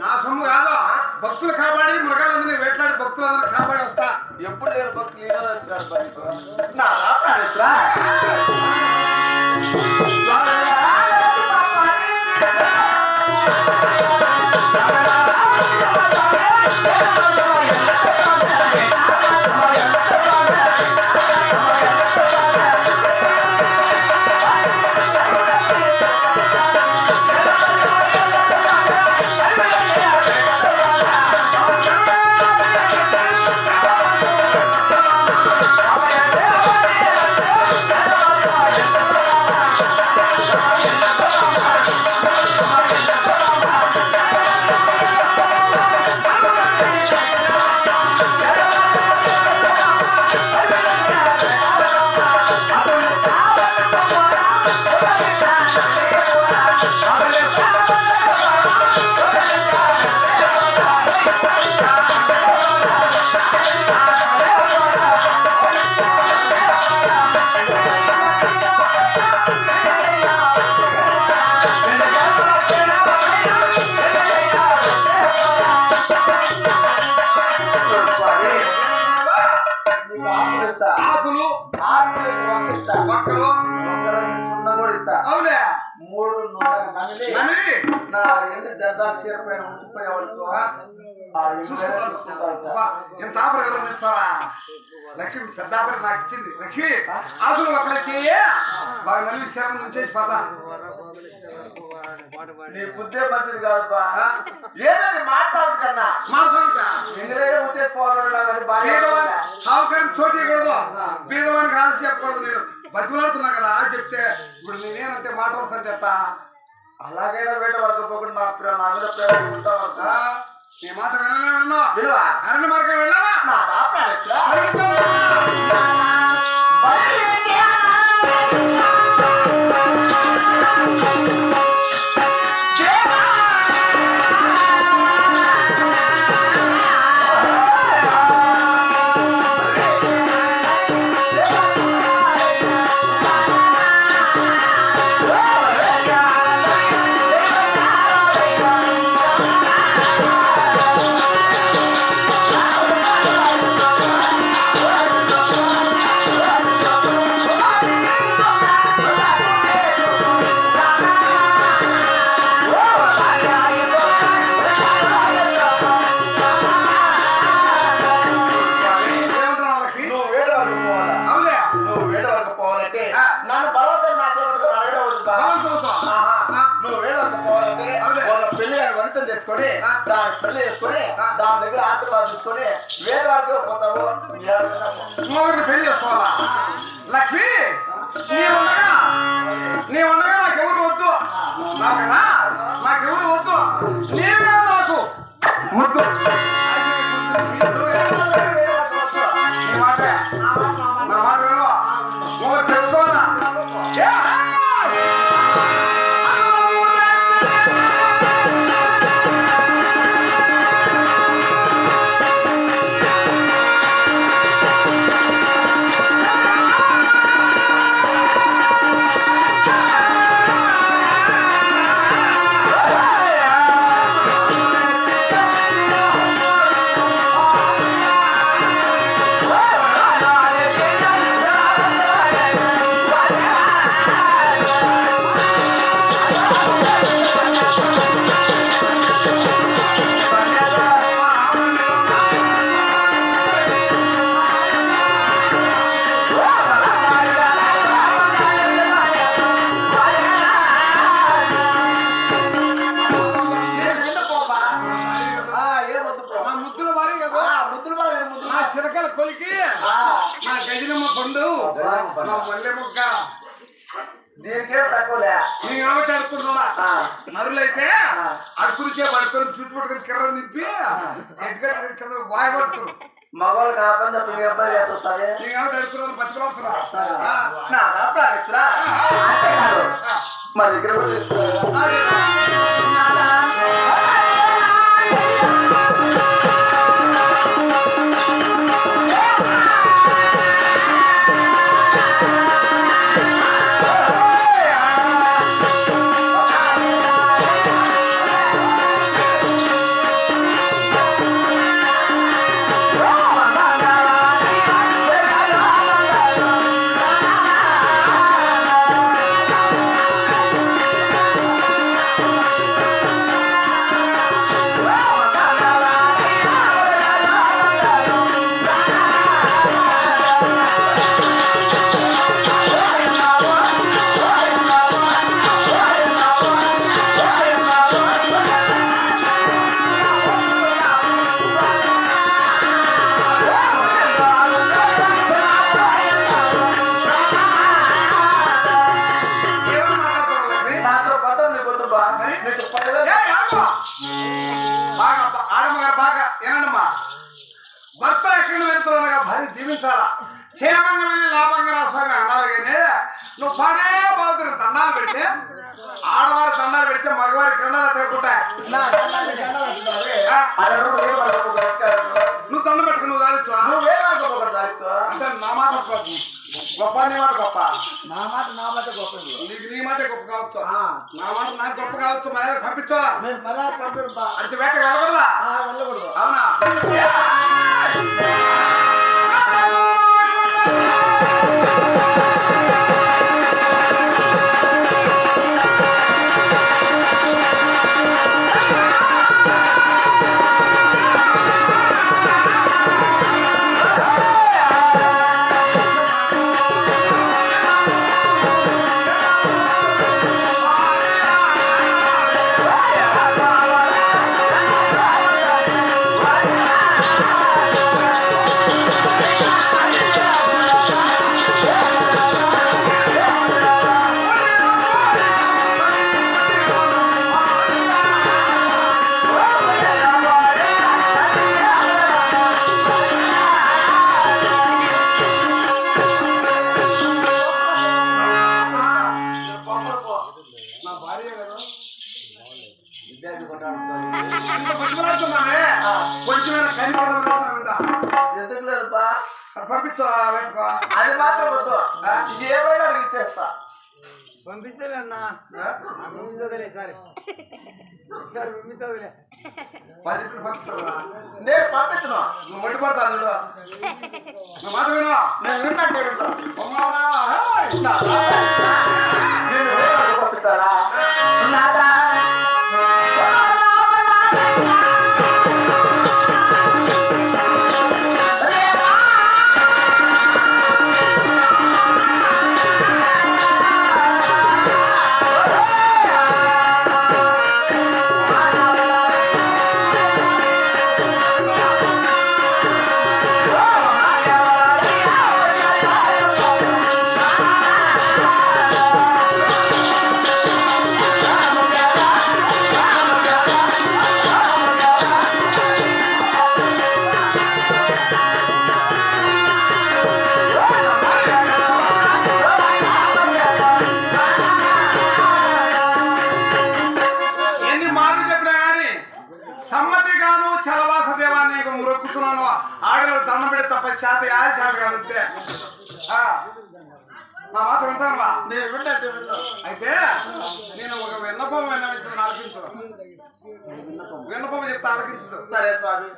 నా సొమ్ము కాదు. భక్తులు కాపాడి మృగాలందరినీ వేట్లాడి భక్తులందరూ కాపాడి వస్తా. ఎప్పుడు లేరు భక్తులు ఈ రోజు వచ్చినాడు నా రాప్రాణేశ్వరా. సున్నం కూడా ఇస్తా. అవునే? మూడు నూనె నమిలి నమిలి నా ఎండు జర్దా చీర పైన ఉంచిపోయే ఇస్తారా లక్ష్మి పెద్ద ఆపర నాకు ఇచ్చింది. లక్ష్మి ఆకులు ఒకళ్ళు చెయ్యి బాగా నల్లి శరం నుంచేసి పోతా నీ బుద్ధే మంచిది కాదు మాట్లాడు కన్నా. వచ్చేసుకోవాలి చోటు ఇవ్వకూడదు. పేదవాడికి ఆశ చెప్పకూడదు నేను బతిమలాడుతున్నా కదా చెప్తే ఇప్పుడు నేనేనంటే మాట వస్తాను చెప్తా అలాగైనా వేట వరకు పోకుండా నా ప్రేమ నా మీద ప్రేమ ఉంటావు? ఆ, నీ మాట విననే విన్నా విలువ అరణ్య మార్గం వెళ్ళాలా తెచ్చుకొని దాని పెళ్ళి చేసుకొని దాని దగ్గర ఆశీర్వాదం తీసుకొని వేరే వారికి పోతావు ఇంకొకరిని పెళ్ళి చేసుకోవాలా? లక్ష్మి నీవుండగా నీవుండగా నాకెవరు వద్దు? నాకనా? నాకెవరు వద్దు? నీవే నాకు ముద్దు. నా గజనమ్మ పండు. నా మల్లె మొగ్గ. దీనికేం తక్కువలే. నీ కాబట్టి. నరులైతే అడుకునిచే పడుకొని చుట్టూ పట్టుకొని కిర్ర నింపి ఎడ్గా కింద మగవాళ్ళు కాకుండా తప్ప మీ అబ్బాయి చేస్తుంది నీ కాబట్టి అడుకున్నాను బతికలాడుతున్నా నా ప్రాణిస్తున్నా అంతేకాదు మా దగ్గర ಆಗ ಏನಮ್ಮ ಭತ್ತ ಹಾಕಿದ್ರು ನನಗೆ ಭಾರಿ ದಿವಿಸಾರ ಕ್ಷೇಮಂಗನಲ್ಲಿ ಲಾಭಂಗ ರಾಸ್ವಾಮಿ అనాలగానే నువ్వు పనే బాగుతున్న దండాలు పెడితే ఆడవారు దండాలు పెడితే మగవారి కండాలు తగ్గుతాయి నువ్వు దండం పెట్టుకుని నువ్వు దానిచ్చు నువ్వే నా మాట గొప్ప గొప్ప నీ మాట గొప్ప. నా మాట నా మాట గొప్పది నీకు నీ మాట గొప్ప కావచ్చు. నా మాట నాకు గొప్ప కావచ్చు మన పంపించు. పంపిడు బా. అంత వేట వెళ్ళకూడదా? వెళ్ళకూడదు. అవునా? పంపించు అది మాత్రం వద్దు. ఇది ఏమైనా అడిగి ఇచ్చేస్తా. పంపిస్తేలే అన్నా? పంపించదులే సరే సరే పంపించదులే పది ఇప్పుడు పంపించరా నేను పంపించను. నువ్వు మండి పడతాను చూడు నా మాట విను. నేను విన్నట్టే పంపిస్తారా నీకు మొక్కుతున్నాను ఆడలకు దండం పెడితే తప్ప చేత యాది చేత కాదు అంతే ఆ, నా మాట వింటానువా? నేను వింటా. అయితే నేను ఒక విన్నపం విన్నవించు ఆలకించు విన్నపం. చెప్తా ఆలకించదు. సరే స్వామి!